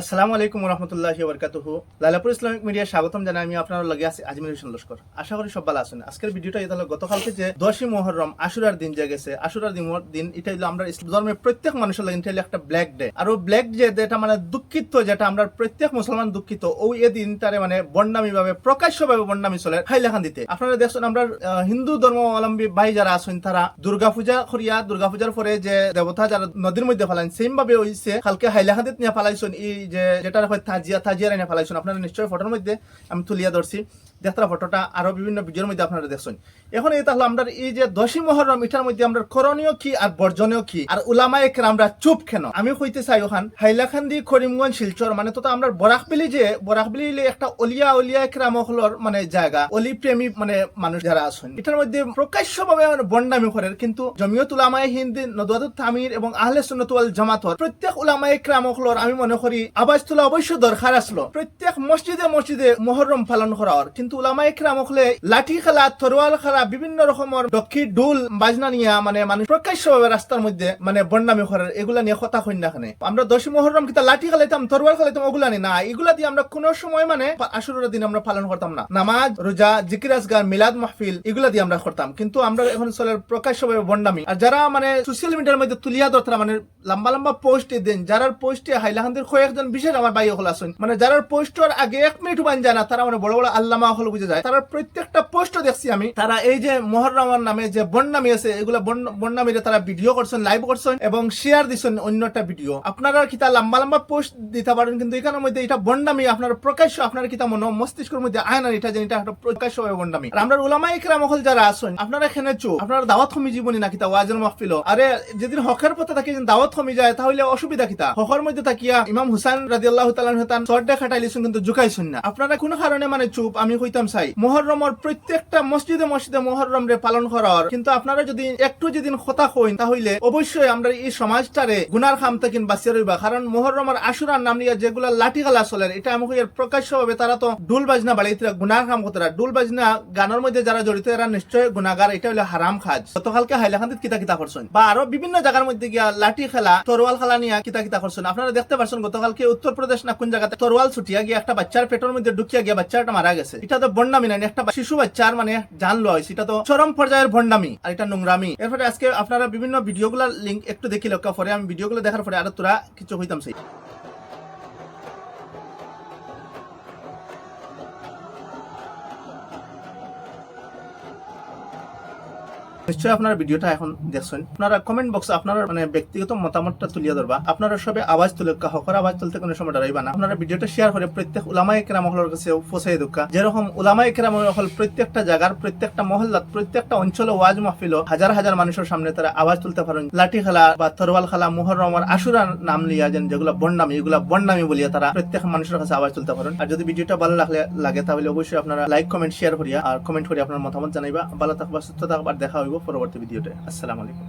আসসালামু আলাইকুম রহমতুল্লাহি বরকাতুহু লালাপুর ইসলামিক মিডিয়া স্বাগতম জানাই আমি আপনার লগে আছি আজমির হোসেন লস্কর। আশা করি সব ভালো আছেন। আজকের ভিডিওটা এটা হলো গতকালকে যে দশই মহরম আশুরার দিন যে গেছে আশুরার দিন দিন এটা হলো আমরা ধর্মের প্রত্যেক মানুষের লাগে, এটা একটা ব্ল্যাক ডে আর ব্ল্যাক ডে যেটা মানে দুঃখিত যেটা আমরা প্রত্যেক মুসলমান দুঃখিত। ওই এ দিনটারে মানে বন্যামি ভাবে প্রকাশ্য ভাবে বন্যামি চলে হাইলাখান দিতে আপনারা দেখছেন আমরা হিন্দু ধর্মাবলম্বী ভাই যারা আছেন তারা দুর্গা পূজা করিয়া দুর্গা পূজার পরে যে দেবতা যারা নদীর মধ্যে ফেলান সেম ভাবে হইছে। কালকে হাইলাখান্দিত নিয়ে ফেলাইছেন এই যে যেটা হয় তাজিয়া তাজিয়া নিয়ে ফেলাইছেন। আপনারা নিশ্চয়ই ফটোর মধ্যে আমি তুলিয়া ধরছি। দেখতারা ফটোটা আরও বিভিন্ন ভিডিওর মধ্যে আপনারা দেখছেন। এখন এটা হলো আমরা এই যে দশই মহরম, এটার মধ্যে আমরা করণীয় কি আর বর্জনীয় কি? আর উলামায়ে কেন আমরা চুপ কেন? আমি কইতে চাই ওখান হাইলাখান্দি করিমগঞ্জ, শিলচর মানে তো আমরা বরাকবিলি যে, বরাকবিলি একটা অলিয়া অলিয়া একরাম হলর মানে জায়গা, অলি প্রেমী মানে মানুষ যারা আছেন। এটার মধ্যে প্রকাশ্য ভাবে বন্ডামি করে, কিন্তু জমিয়ত উলামায়ে হিন্দ, নদওয়াতুত তামির এবং আহলে সুন্নাত জামাতর প্রত্যেক উলামায়ে একরাম আমি মনে করি আওয়াজ তোলা অবশ্য দরকার আসলো। প্রত্যেক মসজিদে মসজিদে মহরম পালন করার। কিন্তু উলামা একরাম হলে লাঠি খেলা, তরোয়াল খেলা, বিভিন্ন রকমের দক্ষি ডুল বাজনা নিয়ে মানে মানুষ প্রকাশ্য ভাবে রাস্তার মধ্যে মানে বন্ডামি করার এগুলা নিয়ে কথা হই না আমরা দশই মহরম কিতা লাঠি খেলাইতাম, তরোয়াল খেলাইতাম, ওগুলা নি না। এগুলা দিয়ে আমরা কোনো সময় মানে আসরের দিন আমরা পালন করতাম না। নামাজ, রোজা, জিকির আসগার মিলাদ, মাহফিল, এগুলা দিয়ে আমরা করতাম। কিন্তু আমরা এখন চলে প্রকাশ্য ভাবে বন্ডামি আর যারা মানে সোশ্যাল মিডিয়ার মধ্যে তুলিয়া ধরতারা মানে লম্বা লম্বা পোস্ট দেন, যারার পোস্টে হাইলাহান্দের কয়েকজন বিশেষ আমার ভাই হল আছেন মানে যারার পোস্টর আগে এক মিনিট বান যায় না তারা মানে বড় বড় আল্লামা হল বুঝে যায়। তারা প্রত্যেকটা পোস্ট দেখছি আমি। তারা এই যে মহররমার নামে যে বন্যামি আছে, এগুলা বন্যামিরে তারা ভিডিও করছেন লাইভ করছেন এবং শেয়ার দিচ্ছেন অন্য একটা ভিডিও আপনারা কিতা লম্বা লম্বা পোস্ট দিতে পারেন? কিন্তু এখানের মধ্যে এটা বন্যামি, আপনার প্রকাশ্য, আপনার কিতা মনে মস্তিষ্কের মধ্যে আয় না এটা যে এটা প্রকাশ্য হবে বন্যামি। আর আমরা উলামা ইকরাম হল যারা আছেন আপনারা এখানে চো আপনারা দাওয়াত কমি জীবনী না কিতা ওয়াজের মাহফিল আরে, যেদিন হকের পথে থাকি দাওয়াত কমি যায়, তাহলে অসুবিধা কিতা হকের মধ্যে থাকিয়া ইমাম হুসাইন সর্দে কিন্তু না। আপনারা কোন কারণে মানে চুপ? আমি প্রত্যেকটা মসজিদে মসজিদে রে পালন করার, কিন্তু আপনারা যদি একটু যেদিন তাহলে অবশ্যই আমরা এই সমাজটারে গুনার রইবা। কারণ আশুরার নাম নিয়ে চলে, এটা আমাকে এর প্রকাশ্য হবে তারা তো ডুল বাজনা বাড়াইতে গুনার খাম করতে ডুল বাজনা গানের মধ্যে যারা জড়িত, এরা নিশ্চয় গুনাগার এটা হলো হারাম খাজ গতকালকে হাইলাকান্দিত কিতা কিতা করছেন। বা আরও বিভিন্ন জায়গার মধ্যে গিয়া লাঠি খেলা, তরোয়াল খেলা নিয়ে কিতা কিতা করছেন। আপনারা দেখতে পাচ্ছেন গতকালকে উত্তরপ্রদেশ না কোন জায়গাতে তরোয়াল ছুটিয়া গিয়ে একটা বাচ্চার পেটের মধ্যে ঢুকিয়া গিয়ে বাচ্চাটা মারা গেছে। এটা তো বন্ডামি না একটা শিশু বাচ্চার মানে জান লয় এটা তো চরম পর্যায়ের ভন্ডামি আর এটা নোংরামি। এরপরে আজকে আপনারা বিভিন্ন ভিডিও গুলা লিঙ্ক একটু দেখি লক্ষ্য পরে আমি ভিডিও ভিডিওগুলো দেখার পরে আরও তোরা কিছু হইতাম সেই। নিশ্চয়ই আপনার ভিডিওটা এখন দেখছেন। আপনারা কমেন্ট বক্সে আপনার মানে ব্যক্তিগত মতামতটা তুলিয়া ধরবা। আপনারা সবে আওয়াজ তুলে হকর আওয়াজ তুলতে কোনো সময় ডরাইবা না। আপনারা ভিডিওটা শেয়ার করে প্রত্যেক উলামাই কেরাম হলের কাছে পৌঁছাই দুকা যেরকম উলামাই কেরাম হল প্রত্যেকটা জায়গার, প্রত্যেকটা মহল্লাত প্রত্যেকটা অঞ্চলে ওয়াজ মাহফিল হাজার হাজার মানুষের সামনে তারা আওয়াজ তুলতে পারেন। লাঠি খেলা বা তরওয়াল খেলা মুহররমর আশুরার নাম লিয়া যেন যেগুলো বন্ডামি এগুলা বন্ডামি বলিয়া তারা প্রত্যেক মানুষের কাছে আওয়াজ তুলতে পারেন। আর যদি ভিডিওটা ভালো লাগলে, লাগে তাহলে অবশ্যই আপনারা লাইক কমেন্ট শেয়ার করিয়া আর কমেন্ট করে আপনার মতামত জানাইবা। ভালো থাকবা, সুস্থ থাকবার দেখা হইব পরবর্তী ভিডিওতে। আসসালামু আলাইকুম।